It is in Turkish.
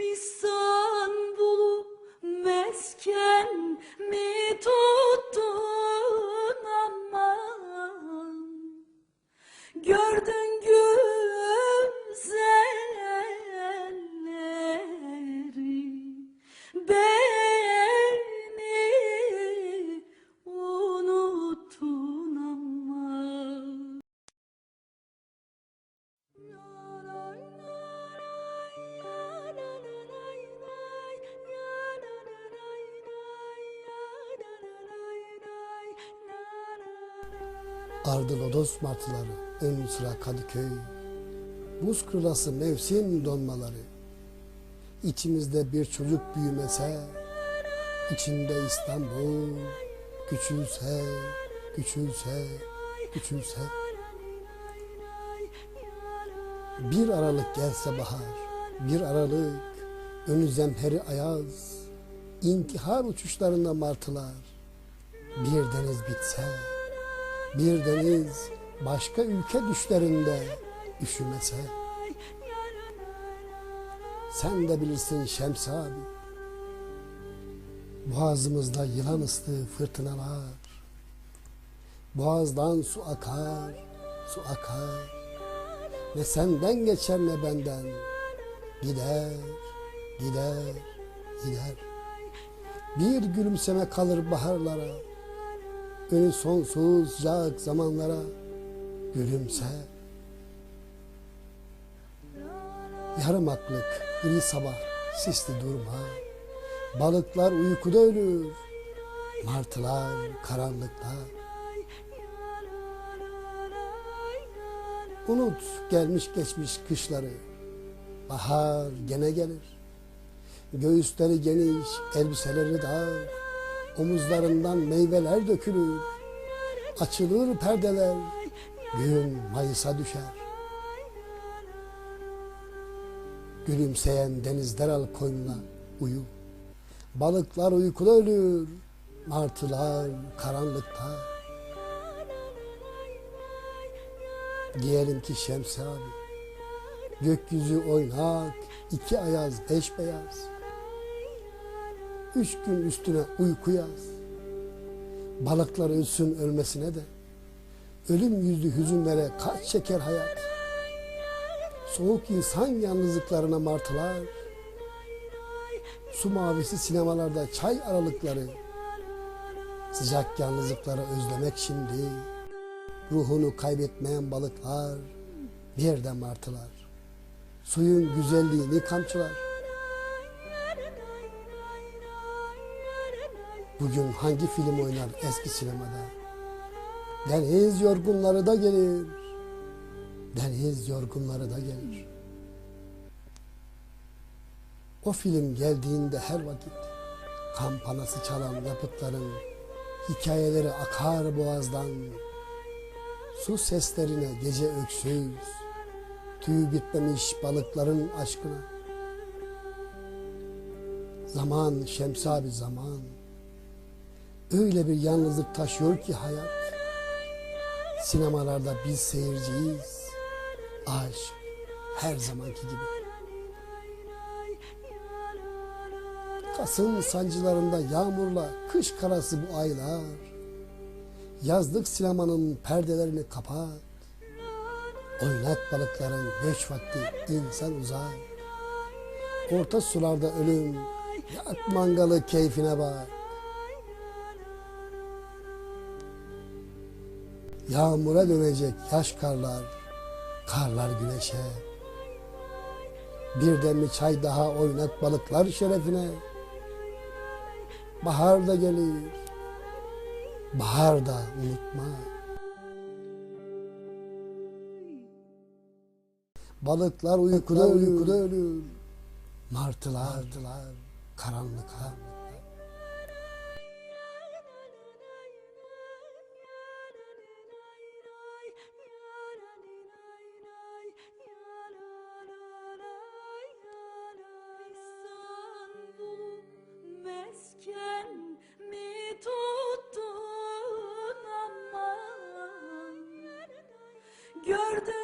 İstanbul'u mesken mi tuttun aman Ardı lodos martıları, ön sıra Kadıköy. Buz kırılası mevsim donmaları. İçimizde bir çocuk büyümese, içinde İstanbul küçülse, küçülse, küçülse. Bir Aralık gelse bahar, bir Aralık önü zemheri ayaz, intihar uçuşlarında martılar, bir deniz bitse, bir deniz başka ülke düşlerinde üşümese. Sen de bilirsin Şems abi. Boğazımızda yılan ıslığı fırtınalar. Boğazdan su akar, su akar. Ne senden geçer ne benden. Gider, gider, gider. Bir gülümseme kalır baharlara. Önü sonsuz sıcak zamanlara gülümse. Yarım aklık gri sabah sisli durma. Balıklar uykuda ölür. Martılar karanlıkta. Unut gelmiş geçmiş kışları. Bahar gene gelir. Göğüsleri geniş, elbiseleri dar. Omuzlarından meyveler dökülür. Açılır perdeler. Gün Mayıs'a düşer. Gülümseyen denizler al koynuna uyu. Balıklar uykuda ölür. Martılar karanlıkta. Diyelim ki Şems abi. Gökyüzü oynak, iki ayaz beş beyaz. Üç gün üstüne uyku yaz. Balıklar ölsün ölmesine de. Ölüm yüzlü hüzünlere kaç çeker hayat. Soğuk insan yalnızlıklarına martılar. Su mavisi sinemalarda çay aralıkları. Sıcak yalnızlıkları özlemek şimdi. Ruhunu kaybetmeyen balıklar. Bir de martılar. Suyun güzelliğini kamçılar. Bugün hangi film oynar eski sinemada? Deniz yorgunları da gelir. Deniz yorgunları da gelir. O film geldiğinde her vakit kampanası çalan yapıtların hikayeleri akar boğazdan. Su seslerine gece öksüz, tüy bitmemiş balıkların aşkına. Zaman Şems abi zaman. Öyle bir yalnızlık taşıyor ki hayat. Sinemalarda biz seyirciyiz. Aşk her zamanki gibi. Kasım sancılarında yağmurla kış karası bu aylar. Yazlık sinemanın perdelerini kapat. Oynak balıkların göç vakti insan uzak. Orta sularda ölüm, yak mangalı keyfine bak. Yağmura dönecek yaş karlar, karlar güneşe. Bir demli çay daha oynak balıklar şerefine. Bahar da gelir, bahar da unutma. Balıklar uykuda uykuda ölür. Martılar, martılar karanlıkta. İstanbul'u tuttun aman Gördün